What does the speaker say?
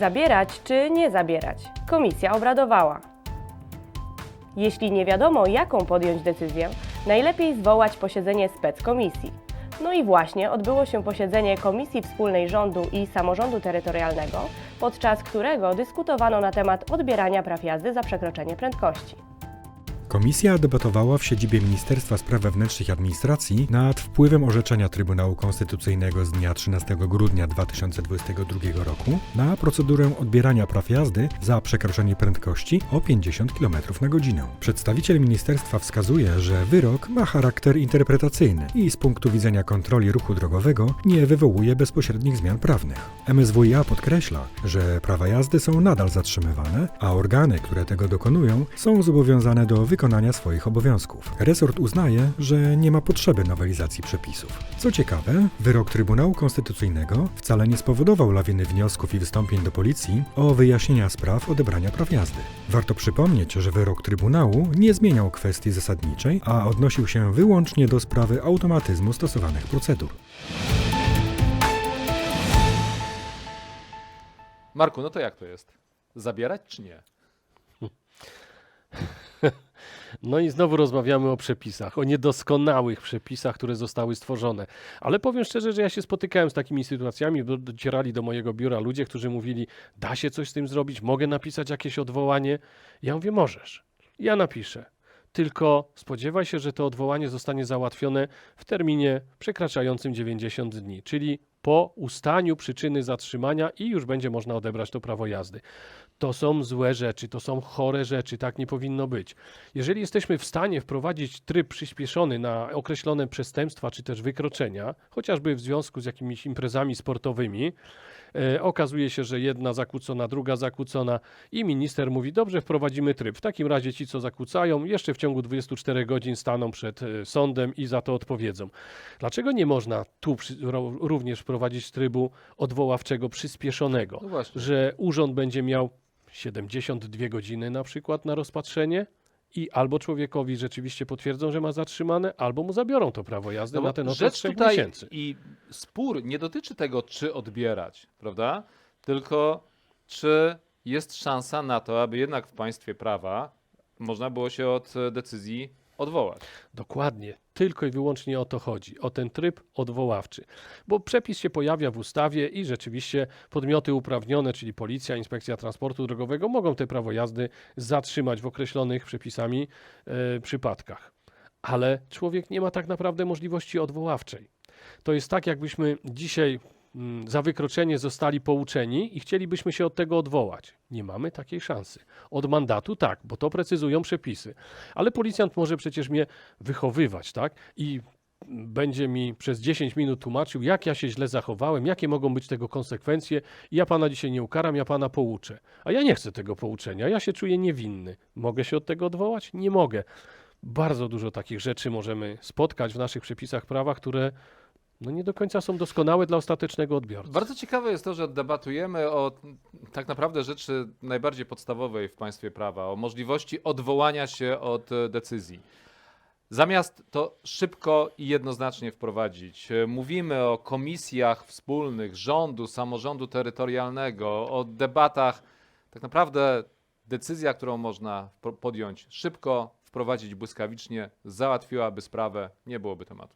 Zabierać czy nie zabierać? Komisja obradowała. Jeśli nie wiadomo, jaką podjąć decyzję, najlepiej zwołać posiedzenie speckomisji. No i właśnie odbyło się posiedzenie Komisji Wspólnej Rządu i Samorządu Terytorialnego, podczas którego dyskutowano na temat odbierania praw jazdy za przekroczenie prędkości. Komisja debatowała w siedzibie Ministerstwa Spraw Wewnętrznych i Administracji nad wpływem orzeczenia Trybunału Konstytucyjnego z dnia 13 grudnia 2022 roku na procedurę odbierania praw jazdy za przekroczenie prędkości o 50 km na godzinę. Przedstawiciel ministerstwa wskazuje, że wyrok ma charakter interpretacyjny i z punktu widzenia kontroli ruchu drogowego nie wywołuje bezpośrednich zmian prawnych. MSWiA podkreśla, że prawa jazdy są nadal zatrzymywane, a organy, które tego dokonują, są zobowiązane do wykonania swoich obowiązków. Resort uznaje, że nie ma potrzeby nowelizacji przepisów. Co ciekawe, wyrok Trybunału Konstytucyjnego wcale nie spowodował lawiny wniosków i wystąpień do policji o wyjaśnienia spraw odebrania praw jazdy. Warto przypomnieć, że wyrok Trybunału nie zmieniał kwestii zasadniczej, a odnosił się wyłącznie do sprawy automatyzmu stosowanych procedur. Marku, no to jak to jest? Zabierać czy nie? No i znowu rozmawiamy o przepisach, o niedoskonałych przepisach, które zostały stworzone. Ale powiem szczerze, że ja się spotykałem z takimi sytuacjami, docierali do mojego biura ludzie, którzy mówili, da się coś z tym zrobić, mogę napisać jakieś odwołanie. Ja mówię, możesz. Ja napiszę. Tylko spodziewaj się, że to odwołanie zostanie załatwione w terminie przekraczającym 90 dni, czyli po ustaniu przyczyny zatrzymania i już będzie można odebrać to prawo jazdy. To są złe rzeczy, to są chore rzeczy, tak nie powinno być. Jeżeli jesteśmy w stanie wprowadzić tryb przyspieszony na określone przestępstwa czy też wykroczenia, chociażby w związku z jakimiś imprezami sportowymi, e, okazuje się, że jedna zakłócona, druga zakłócona i minister mówi, dobrze, wprowadzimy tryb. W takim razie ci, co zakłócają, jeszcze w ciągu 24 godzin staną przed e, sądem i za to odpowiedzą. Dlaczego nie można tu również wprowadzić trybu odwoławczego przyspieszonego? No że urząd będzie miał 72 godziny na przykład na rozpatrzenie i albo człowiekowi rzeczywiście potwierdzą, że ma zatrzymane, albo mu zabiorą to prawo jazdy No na ten okres trzech tutaj miesięcy. I spór nie dotyczy tego, czy odbierać, prawda? Tylko czy jest szansa na to, aby jednak w państwie prawa można było się od decyzji odwołać. Dokładnie. Tylko i wyłącznie o to chodzi, o ten tryb odwoławczy. Bo przepis się pojawia w ustawie i rzeczywiście podmioty uprawnione, czyli Policja, Inspekcja Transportu Drogowego, mogą te prawo jazdy zatrzymać w określonych przepisami e, przypadkach. Ale człowiek nie ma tak naprawdę możliwości odwoławczej. To jest tak, jakbyśmy dzisiaj za wykroczenie zostali pouczeni i chcielibyśmy się od tego odwołać. Nie mamy takiej szansy. Od mandatu tak, bo to precyzują przepisy. Ale policjant może przecież mnie wychowywać, tak? I będzie mi przez 10 minut tłumaczył, jak ja się źle zachowałem, jakie mogą być tego konsekwencje. Ja pana dzisiaj nie ukaram, ja pana pouczę. A ja nie chcę tego pouczenia, ja się czuję niewinny. Mogę się od tego odwołać? Nie mogę. Bardzo dużo takich rzeczy możemy spotkać w naszych przepisach prawa, które no nie do końca są doskonałe dla ostatecznego odbiorcy. Bardzo ciekawe jest to, że debatujemy o tak naprawdę rzeczy najbardziej podstawowej w państwie prawa, o możliwości odwołania się od decyzji. Zamiast to szybko i jednoznacznie wprowadzić, mówimy o komisjach wspólnych rządu, samorządu terytorialnego, o debatach. Tak naprawdę decyzja, którą można podjąć szybko, wprowadzić błyskawicznie, załatwiłaby sprawę, nie byłoby tematu.